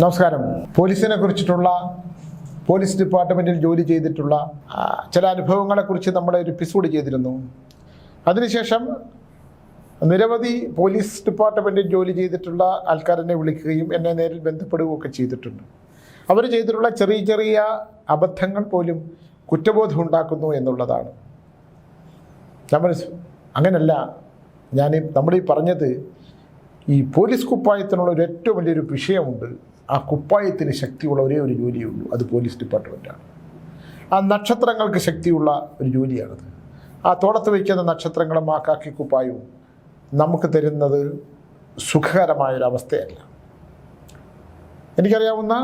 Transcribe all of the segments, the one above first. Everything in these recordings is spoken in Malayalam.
നമസ്കാരം. പോലീസിനെ കുറിച്ചിട്ടുള്ള പോലീസ് ഡിപ്പാർട്ട്മെന്റിൽ ജോലി ചെയ്തിട്ടുള്ള ചില അനുഭവങ്ങളെക്കുറിച്ച് നമ്മൾ ഒരു എപ്പിസോഡ് ചെയ്തിരുന്നു. അതിനുശേഷം നിരവധി പോലീസ് ഡിപ്പാർട്ട്മെന്റിൽ ജോലി ചെയ്തിട്ടുള്ള ആൾക്കാരെന്നെ വിളിക്കുകയും എന്നെ നേരിൽ ബന്ധപ്പെടുകയും ഒക്കെ ചെയ്തിട്ടുണ്ട്. അവർ ചെയ്തിട്ടുള്ള ചെറിയ ചെറിയ അബദ്ധങ്ങൾ പോലും കുറ്റബോധം ഉണ്ടാക്കുന്നു എന്നുള്ളതാണ്. നമ്മൾ അങ്ങനല്ല. ഞാൻ നമ്മൾ ഈ പറഞ്ഞത് ഈ പോലീസ് കുപ്പായത്തിനുള്ള ഒരു ഏറ്റവും വലിയൊരു വിഷയമുണ്ട്. ആ കുപ്പായത്തിന് ശക്തിയുള്ള ഒരേ ഒരു ജോലിയേ ഉള്ളൂ അത് പോലീസ് ഡിപ്പാർട്ട്മെന്റാണ് ആ നക്ഷത്രങ്ങൾക്ക് ശക്തിയുള്ള ഒരു ജോലിയാണത്. ആ തോടത്ത് വയ്ക്കുന്ന നക്ഷത്രങ്ങളും ആ കാക്കി കുപ്പായവും നമുക്ക് തരുന്നത് സുഖകരമായൊരവസ്ഥയല്ല. എനിക്കറിയാവുന്ന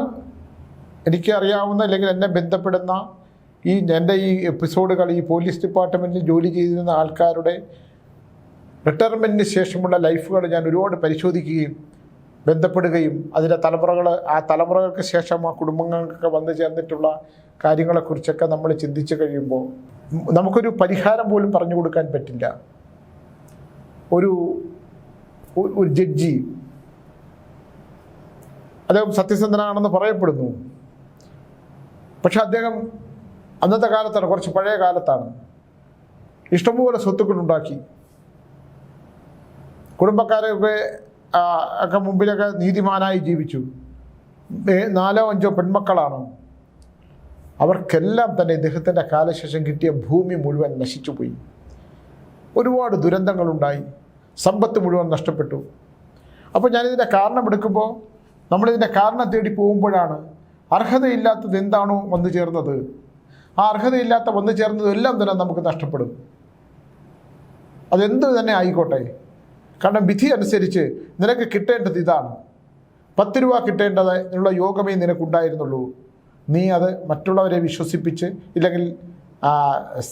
എനിക്ക് അറിയാവുന്ന അല്ലെങ്കിൽ എന്നെ ബന്ധപ്പെടുന്ന ഈ എന്റെ ഈ എപ്പിസോഡുകൾ ഈ പോലീസ് ഡിപ്പാർട്ട്മെന്റിൽ ജോലി ചെയ്തിരുന്ന ആൾക്കാരുടെ റിട്ടയർമെന്റിന് ശേഷമുള്ള ലൈഫുകൾ ഞാൻ ഒരുപാട് പരിശോധിക്കുകയും ബന്ധപ്പെടുകയും അതിന്റെ തലമുറകൾ ആ തലമുറകൾക്ക് ശേഷം ആ കുടുംബങ്ങൾക്കൊക്കെ വന്നു ചേർന്നിട്ടുള്ള കാര്യങ്ങളെക്കുറിച്ചൊക്കെ നമ്മൾ ചിന്തിച്ചു കഴിയുമ്പോൾ നമുക്കൊരു പരിഹാരം പോലും പറഞ്ഞു കൊടുക്കാൻ പറ്റില്ല. ഒരു ഒരു- ജഡ്ജി. അദ്ദേഹം സത്യസന്ധനാണെന്ന് പറയപ്പെടുന്നു. പക്ഷെ അദ്ദേഹം അന്നത്തെ കാലത്താണ് കുറച്ച് പഴയ കാലത്താണ് ഇഷ്ടംപോലെ സ്വത്തുക്കളുണ്ടാക്കി ആ, ഒക്കെ മുമ്പിലൊക്കെ നീതിമാനായി ജീവിച്ചു. നാലോ അഞ്ചോ പെൺമക്കളാണ്? അവർക്കെല്ലാം തന്നെ ഇദ്ദേഹത്തിന്റെ കാലശേഷം കിട്ടിയ ഭൂമി മുഴുവൻ നശിച്ചുപോയി ഒരുപാട് ദുരന്തങ്ങളുണ്ടായി. സമ്പത്ത് മുഴുവൻ നഷ്ടപ്പെട്ടു. അപ്പോൾ ഞാനിതിന്റെ കാരണം എടുക്കുമ്പോൾ നമ്മളിതിന്റെ കാരണം തേടി പോകുമ്പോഴാണ് അർഹതയില്ലാത്തത് എന്താണോ വന്നു ചേർന്നത്. ആ അർഹതയില്ലാത്ത വന്നു ചേർന്നതെല്ലാം തന്നെ നമുക്ക് നഷ്ടപ്പെടും. അതെന്ത് തന്നെ ആയിക്കോട്ടെ. കാരണം വിധി അനുസരിച്ച് നിനക്ക് കിട്ടേണ്ടത് ഇതാണ്. പത്ത് രൂപ കിട്ടേണ്ടത് എന്നുള്ള യോഗമേ നിനക്കുണ്ടായിരുന്നുള്ളൂ. നീ അത് മറ്റുള്ളവരെ വിശ്വസിപ്പിച്ച് ഇല്ലെങ്കിൽ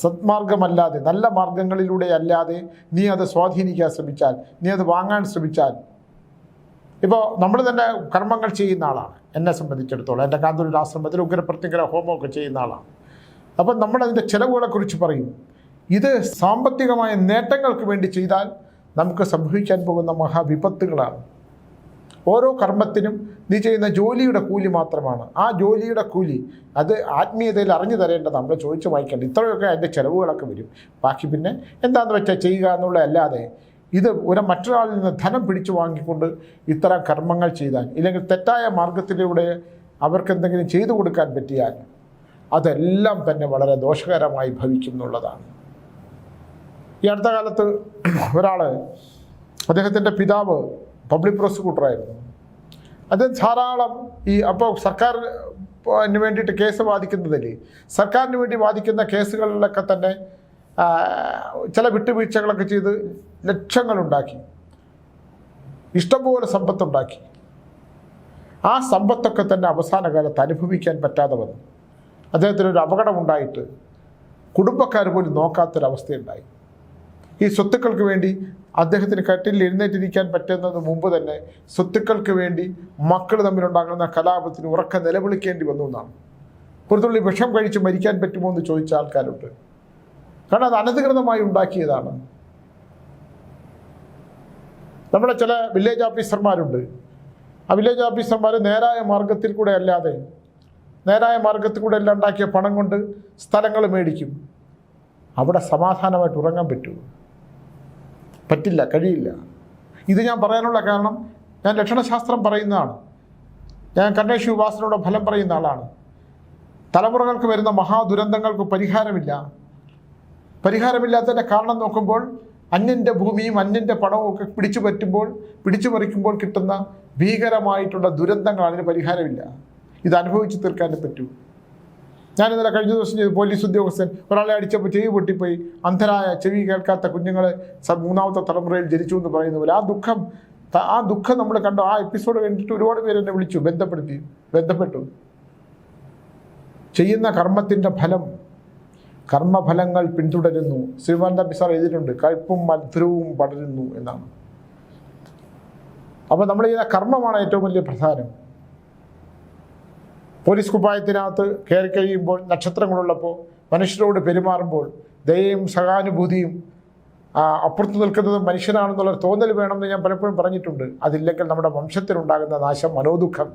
സത്മാർഗമല്ലാതെ നല്ല മാർഗങ്ങളിലൂടെ അല്ലാതെ നീ അത് സ്വാധീനിക്കാൻ ശ്രമിച്ചാൽ നീ അത് വാങ്ങാൻ ശ്രമിച്ചാൽ. ഇപ്പോൾ നമ്മൾ തന്നെ കർമ്മങ്ങൾ ചെയ്യുന്ന ആളാണ്. എന്നെ സംബന്ധിച്ചിടത്തോളം എന്റെ കാന്തൂരിൽ ആശ്രമത്തിൽ ഉഗ്രപ്രത്യങ്കര ഹോമമൊക്കെ ചെയ്യുന്ന ആളാണ്. അപ്പം നമ്മളതിന്റെ ചിലവുകളെക്കുറിച്ച് പറയും. ഇത് സാമ്പത്തികമായ നേട്ടങ്ങൾക്ക് വേണ്ടി ചെയ്താൽ നമുക്ക് സംഭവിക്കാൻ പോകുന്ന മഹാവിപത്തുകളാണ്. ഓരോ കർമ്മത്തിനും നീ ചെയ്യുന്ന ജോലിയുടെ കൂലി മാത്രമാണ്. ആ ജോലിയുടെ കൂലി അത് ആത്മീയതയിൽ അറിഞ്ഞു തരേണ്ടത് നമ്മൾ ചോദിച്ചു വായിക്കേണ്ട ഇത്രയൊക്കെ അതിന്റെ ചിലവുകളൊക്കെ വരും. ബാക്കി പിന്നെ എന്താണെന്ന് വെച്ചാൽ ചെയ്യുക എന്നുള്ളതല്ലാതെ ഇത് ഒരു മറ്റൊരാളിൽ നിന്ന് ധനം പിടിച്ചു വാങ്ങിക്കൊണ്ട് ഇത്തരം കർമ്മങ്ങൾ ചെയ്താൽ ഇല്ലെങ്കിൽ തെറ്റായ മാർഗത്തിലൂടെ അവർക്ക് എന്തെങ്കിലും ചെയ്തു കൊടുക്കാൻ പറ്റിയാൽ അതെല്ലാം തന്നെ വളരെ ദോഷകരമായി ഭവിക്കും എന്നുള്ളതാണ്. ഈ അടുത്ത കാലത്ത് ഒരാൾ അദ്ദേഹത്തിന്റെ പിതാവ് പബ്ലിക് പ്രോസിക്യൂട്ടറായിരുന്നു അദ്ദേഹം ധാരാളം ഈ അപ്പോൾ സർക്കാരിന് വേണ്ടിയിട്ട് കേസ് വാദിക്കുന്നതിൽ സർക്കാരിന് വേണ്ടി വാദിക്കുന്ന കേസുകളിലൊക്കെ തന്നെ ചില വിട്ടുവീഴ്ചകളൊക്കെ ചെയ്ത് ലക്ഷങ്ങളുണ്ടാക്കി. ഇഷ്ടംപോലെ സമ്പത്തുണ്ടാക്കി. ആ സമ്പത്തൊക്കെ തന്നെ അവസാന കാലത്ത് അനുഭവിക്കാൻ പറ്റാതെ വന്നു. അദ്ദേഹത്തിനൊരു അപകടമുണ്ടായിട്ട് കുടുംബക്കാർ പോലും നോക്കാത്തൊരവസ്ഥയുണ്ടായി. ഈ സ്വത്തുക്കൾക്ക് വേണ്ടി അദ്ദേഹത്തിന് കട്ടിൽ എഴുന്നേറ്റിരിക്കാൻ പറ്റുന്നതിന് മുമ്പ് തന്നെ സ്വത്തുക്കൾക്ക് വേണ്ടി മക്കൾ തമ്മിലുണ്ടാകുന്ന കലാപത്തിന് ഉറക്കം നിലവിളിക്കേണ്ടി വന്നു എന്നാണ്. ഒരു തുള്ളി വിഷം കഴിച്ച് മരിക്കാൻ പറ്റുമോ എന്ന് ചോദിച്ച ആൾക്കാരുണ്ട്. കാരണം അത് അനധികൃതമായി ഉണ്ടാക്കിയതാണ്. നമ്മുടെ ചില വില്ലേജ് ഓഫീസർമാരുണ്ട് ആ വില്ലേജ് ഓഫീസർമാർ നേരായ മാർഗത്തിൽ കൂടെ അല്ലാതെ നേരായ മാർഗത്തിൽ കൂടെ എല്ലാം ഉണ്ടാക്കിയ പണം കൊണ്ട് സ്ഥലങ്ങൾ മേടിക്കും. അവിടെ സമാധാനമായിട്ട് ഉറങ്ങാൻ പറ്റുമോ? പറ്റില്ല കഴിയില്ല. ഇത് ഞാൻ പറയാനുള്ള കാരണം ഞാൻ ലക്ഷണശാസ്ത്രം പറയുന്നതാണ് ഞാൻ കണ്ണേഷ് ഉപാസനയുടെ ഫലം പറയുന്ന ആളാണ്. തലമുറകൾക്ക് വരുന്ന മഹാദുരന്തങ്ങൾക്ക് പരിഹാരമില്ല. പരിഹാരമില്ലാത്തതിന്റെ കാരണം നോക്കുമ്പോൾ അന്യന്റെ ഭൂമിയും അന്യന്റെ പണവും ഒക്കെ പിടിച്ചു പറ്റുമ്പോൾ പിടിച്ചു പറിക്കുമ്പോൾ കിട്ടുന്ന ഭീകരമായിട്ടുള്ള ദുരന്തങ്ങൾ അതിന് പരിഹാരമില്ല. ഇത് അനുഭവിച്ചു തീർക്കാനേ പറ്റൂ. ഞാൻ ഇന്നലെ കഴിഞ്ഞ ദിവസം ചെയ്തു പോലീസ് ഉദ്യോഗസ്ഥൻ ഒരാളെ അടിച്ചപ്പോൾ ചെവി പൊട്ടിപ്പോയി. അന്ധരായ ചെവി കേൾക്കാത്ത കുഞ്ഞുങ്ങൾ മൂന്നാമത്തെ തലമുറയിൽ ജനിച്ചു എന്ന് പറയുന്ന പോലെ ആ ദുഃഖം ആ ദുഃഖം നമ്മൾ കണ്ടു. ആ എപ്പിസോഡ് കണ്ടിട്ട് ഒരുപാട് പേര് എന്നെ വിളിച്ചു ബന്ധപ്പെടുത്തി ബന്ധപ്പെട്ടു. ചെയ്യുന്ന കർമ്മത്തിന്റെ ഫലം കർമ്മഫലങ്ങൾ പിന്തുടരുന്നു. ശ്രീമാനന്ദ ബിസാർ എഴുതിയിട്ടുണ്ട് കയ്പും മധുരവും പടരുന്നു എന്നാണ്. അപ്പോൾ നമ്മൾ ചെയ്യുന്ന കർമ്മമാണ് ഏറ്റവും വലിയ പ്രധാനം. പോലീസ് കുപ്പായത്തിനകത്ത് കയറി കഴിയുമ്പോൾ നക്ഷത്രങ്ങളുള്ളപ്പോൾ മനുഷ്യരോട് പെരുമാറുമ്പോൾ ദയയും സഹാനുഭൂതിയും അപ്പുറത്ത് നിൽക്കുന്നത് മനുഷ്യനാണെന്നുള്ളൊരു തോന്നൽ വേണമെന്ന് ഞാൻ പലപ്പോഴും പറഞ്ഞിട്ടുണ്ട്. അതില്ലെങ്കിൽ നമ്മുടെ വംശത്തിനുണ്ടാകുന്ന നാശം മനോദുഃഖം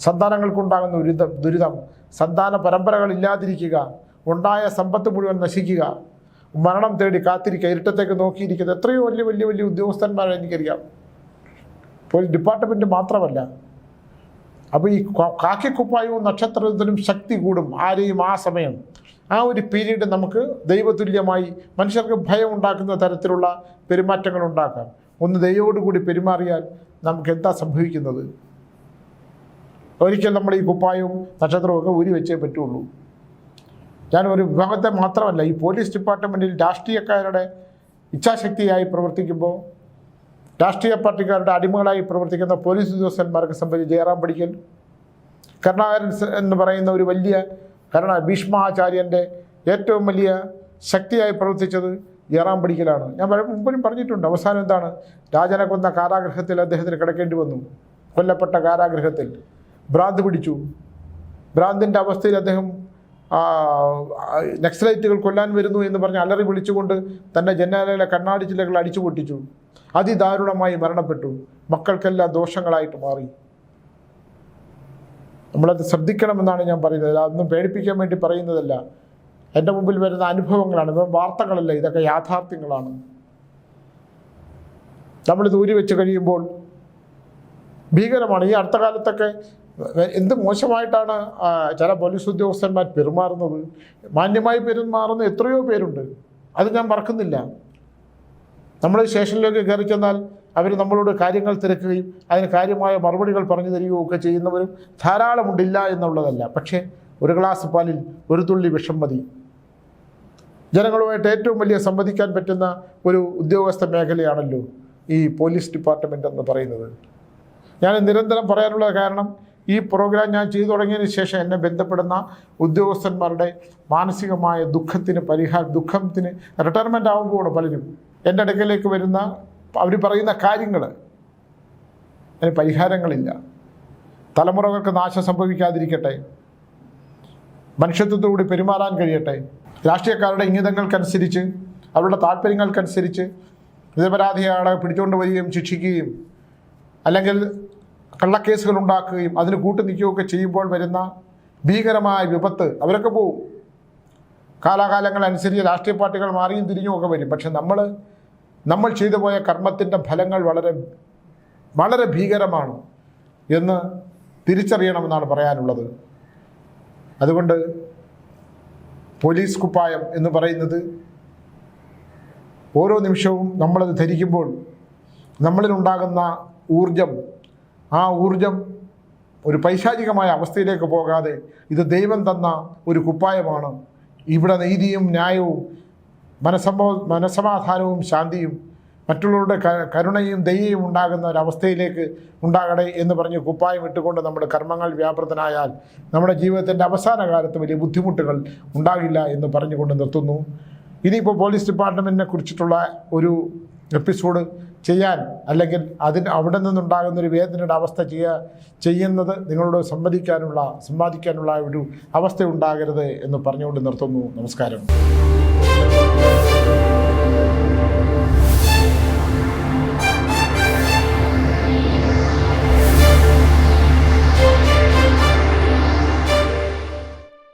സന്താനങ്ങൾക്കുണ്ടാകുന്ന ദുരിതം ദുരിതം സന്താന പരമ്പരകൾ ഇല്ലാതിരിക്കുക ഉണ്ടായ സമ്പത്ത് മുഴുവൻ നശിക്കുക മരണം തേടി കാത്തിരിക്കുക ഇരുട്ടത്തേക്ക് നോക്കിയിരിക്കുന്നത് എത്രയോ വലിയ വലിയ വലിയ ഉദ്യോഗസ്ഥന്മാരെ എനിക്കറിയാം. പോലീസ് ഡിപ്പാർട്ട്മെന്റ് മാത്രമല്ല അപ്പോൾ ഈ കാക്കിക്കുപ്പായവും നക്ഷത്രത്തിനും ശക്തി കൂടും ആരെയും ആ സമയം. ആ ഒരു പീരീഡ് നമുക്ക് ദൈവതുല്യമായി മനുഷ്യർക്ക് ഭയം ഉണ്ടാക്കുന്ന തരത്തിലുള്ള പെരുമാറ്റങ്ങൾ ഉണ്ടാക്കാം. ഒന്ന് ദൈവയോടുകൂടി പെരുമാറിയാൽ നമുക്ക് എന്താ സംഭവിക്കുന്നത്? ഒരിക്കൽ നമ്മൾ ഈ കുപ്പായവും നക്ഷത്രവും ഒക്കെ ഊരി വെച്ചേ പറ്റുള്ളൂ. ഞാൻ ഒരു വിഭാഗത്തെ മാത്രമല്ല ഈ പോലീസ് ഡിപ്പാർട്ട്മെന്റിൽ രാഷ്ട്രീയക്കാരുടെ ഇച്ഛാശക്തിയായി പ്രവർത്തിക്കുമ്പോൾ രാഷ്ട്രീയ പാർട്ടിക്കാരുടെ അടിമകളായി പ്രവർത്തിക്കുന്ന പോലീസ് ഉദ്യോഗസ്ഥന്മാർക്ക് സംബന്ധിച്ച് ജയറാം പഠിക്കൽ കരുണാകരൻ എന്ന് പറയുന്ന ഒരു വലിയ കരുണ ഭീഷ്മാചാര്യന്റെ ഏറ്റവും വലിയ ശക്തിയായി പ്രവർത്തിച്ചത് ജയറാം പഠിക്കലാണ് ഞാൻ പല- മുമ്പിലും പറഞ്ഞിട്ടുണ്ട് അവസാനം എന്താണ്? രാജനെ കൊന്ന കാരാഗ്രഹത്തിൽ അദ്ദേഹത്തിന് കിടക്കേണ്ടി വന്നു. കൊല്ലപ്പെട്ട കാരാഗ്രഹത്തിൽ ഭ്രാന്ത് പിടിച്ചു. ഭ്രാന്തിന്റെ അവസ്ഥയിൽ അദ്ദേഹം നക്സലൈറ്റുകൾ കൊല്ലാൻ വരുന്നു എന്ന് പറഞ്ഞ് അലറി വിളിച്ചുകൊണ്ട് തന്റെ ജനാലയിലെ കണ്ണാടി ചില്ലകൾ അടിച്ചു പൊട്ടിച്ചു അതിദാരുണമായി മരണപ്പെട്ടു. മക്കൾക്കെല്ലാം ദോഷങ്ങളായിട്ട് മാറി. നമ്മളത് ശ്രദ്ധിക്കണമെന്നാണ് ഞാൻ പറയുന്നത്. അതൊന്നും പേടിപ്പിക്കാൻ വേണ്ടി പറയുന്നതല്ല. എന്റെ മുമ്പിൽ വരുന്ന അനുഭവങ്ങളാണ്. ഇപ്പം വാർത്തകളല്ല ഇതൊക്കെ യാഥാർത്ഥ്യങ്ങളാണ്. നമ്മൾ ദൂരി വെച്ച് കഴിയുമ്പോൾ ഭീകരമാണ്. ഈ അടുത്ത കാലത്തൊക്കെ എന്ത് മോശമായിട്ടാണ് ചില പോലീസ് ഉദ്യോഗസ്ഥന്മാർ പെരുമാറുന്നത്? മാന്യമായി പെരുമാറുന്ന എത്രയോ പേരുണ്ട്. അത് ഞാൻ മറക്കുന്നില്ല. നമ്മൾ സ്റ്റേഷനിലേക്ക് കയറി ചെന്നാൽ അവർ നമ്മളോട് കാര്യങ്ങൾ തിരക്കുകയും അതിന് കാര്യമായ മറുപടികൾ പറഞ്ഞു തരികയും ഒക്കെ ചെയ്യുന്നവരും ധാരാളമുണ്ടില്ല എന്നുള്ളതല്ല. പക്ഷേ ഒരു ഗ്ലാസ് പാലിൽ ഒരു തുള്ളി വിഷം മതി. ജനങ്ങളുമായിട്ട് ഏറ്റവും വലിയ സംവദിക്കാൻ പറ്റുന്ന ഒരു ഉദ്യോഗസ്ഥ മേഖലയാണല്ലോ ഈ പോലീസ് ഡിപ്പാർട്ട്മെന്റ് എന്ന് പറയുന്നത്. ഞാൻ നിരന്തരം പറയാനുള്ള കാരണം ഈ പ്രോഗ്രാം ഞാൻ ചെയ്തു തുടങ്ങിയതിന് ശേഷം എന്നെ ബന്ധപ്പെടുന്ന ഉദ്യോഗസ്ഥന്മാരുടെ മാനസികമായ ദുഃഖത്തിന് പരിഹാര ദുഃഖത്തിന് റിട്ടയർമെന്റ് ആവുമ്പോൾ പലരും. എന്റെ അടുക്കലേക്ക് വരുന്ന അവർ പറയുന്ന കാര്യങ്ങൾ. അതിന് പരിഹാരങ്ങളില്ല. തലമുറകൾക്ക് നാശം സംഭവിക്കാതിരിക്കട്ടെ. മനുഷ്യത്വത്തോടുകൂടി പെരുമാറാൻ കഴിയട്ടെ. രാഷ്ട്രീയക്കാരുടെ ഇംഗിതങ്ങൾക്കനുസരിച്ച് അവരുടെ താല്പര്യങ്ങൾക്കനുസരിച്ച് നിരപരാധികളെ പിടിച്ചുകൊണ്ട് വരികയും ശിക്ഷിക്കുകയും അല്ലെങ്കിൽ കള്ളക്കേസുകൾ ഉണ്ടാക്കുകയും അതിന് കൂട്ടു നിൽക്കുകയൊക്കെ ചെയ്യുമ്പോൾ വരുന്ന ഭീകരമായ വിപത്ത് അവരൊക്കെ പോവും. കാലാകാലങ്ങളനുസരിച്ച് രാഷ്ട്രീയ പാർട്ടികൾ മാറിയും തിരിഞ്ഞും ഒക്കെ വരും. പക്ഷെ നമ്മൾ നമ്മൾ ചെയ്തു പോയ കർമ്മത്തിന്റെ ഫലങ്ങൾ വളരെ വളരെ ഭീകരമാണ് എന്ന് തിരിച്ചറിയണമെന്നാണ് പറയാനുള്ളത്. അതുകൊണ്ട് പോലീസ് കുപ്പായം എന്ന് പറയുന്നത് ഓരോ നിമിഷവും നമ്മളത് ധരിക്കുമ്പോൾ നമ്മളിലുണ്ടാകുന്ന ഊർജം ആ ഊർജം ഒരു പൈശാചികമായ അവസ്ഥയിലേക്ക് പോകാതെ ഇത് ദൈവം തന്ന ഒരു കുപ്പായമാണ്. ഇവിടെ നീതിയും ന്യായവും മനസമോ മനസ്സമാധാനവും ശാന്തിയും മറ്റുള്ളവരുടെ കരുണയും ദയയും ഉണ്ടാകുന്ന ഒരവസ്ഥയിലേക്ക് ഉണ്ടാകണേ എന്ന് പറഞ്ഞ് കുപ്പായം ഇട്ടുകൊണ്ട് നമ്മുടെ കർമ്മങ്ങൾ വ്യാപൃതനായാൽ നമ്മുടെ ജീവിതത്തിന്റെ അവസാന കാലത്ത് വലിയ ബുദ്ധിമുട്ടുകൾ ഉണ്ടാകില്ല എന്ന് പറഞ്ഞുകൊണ്ട് നിർത്തുന്നു. ഇനിയിപ്പോൾ പോലീസ് ഡിപ്പാർട്ട്മെന്റിനെ കുറിച്ചിട്ടുള്ള ഒരു എപ്പിസോഡ് ചെയ്യാൻ അല്ലെങ്കിൽ അതിന് അവിടെ നിന്നുണ്ടാകുന്ന ഒരു വേദനയുടെ അവസ്ഥ ചെയ്യുക ചെയ്യുന്നത് നിങ്ങളോട് സംവദിക്കാനുള്ള സമ്പാദിക്കാനുള്ള ഒരു അവസ്ഥ ഉണ്ടാകരുത് എന്ന് പറഞ്ഞുകൊണ്ട് നിർത്തുന്നു. നമസ്കാരം. Música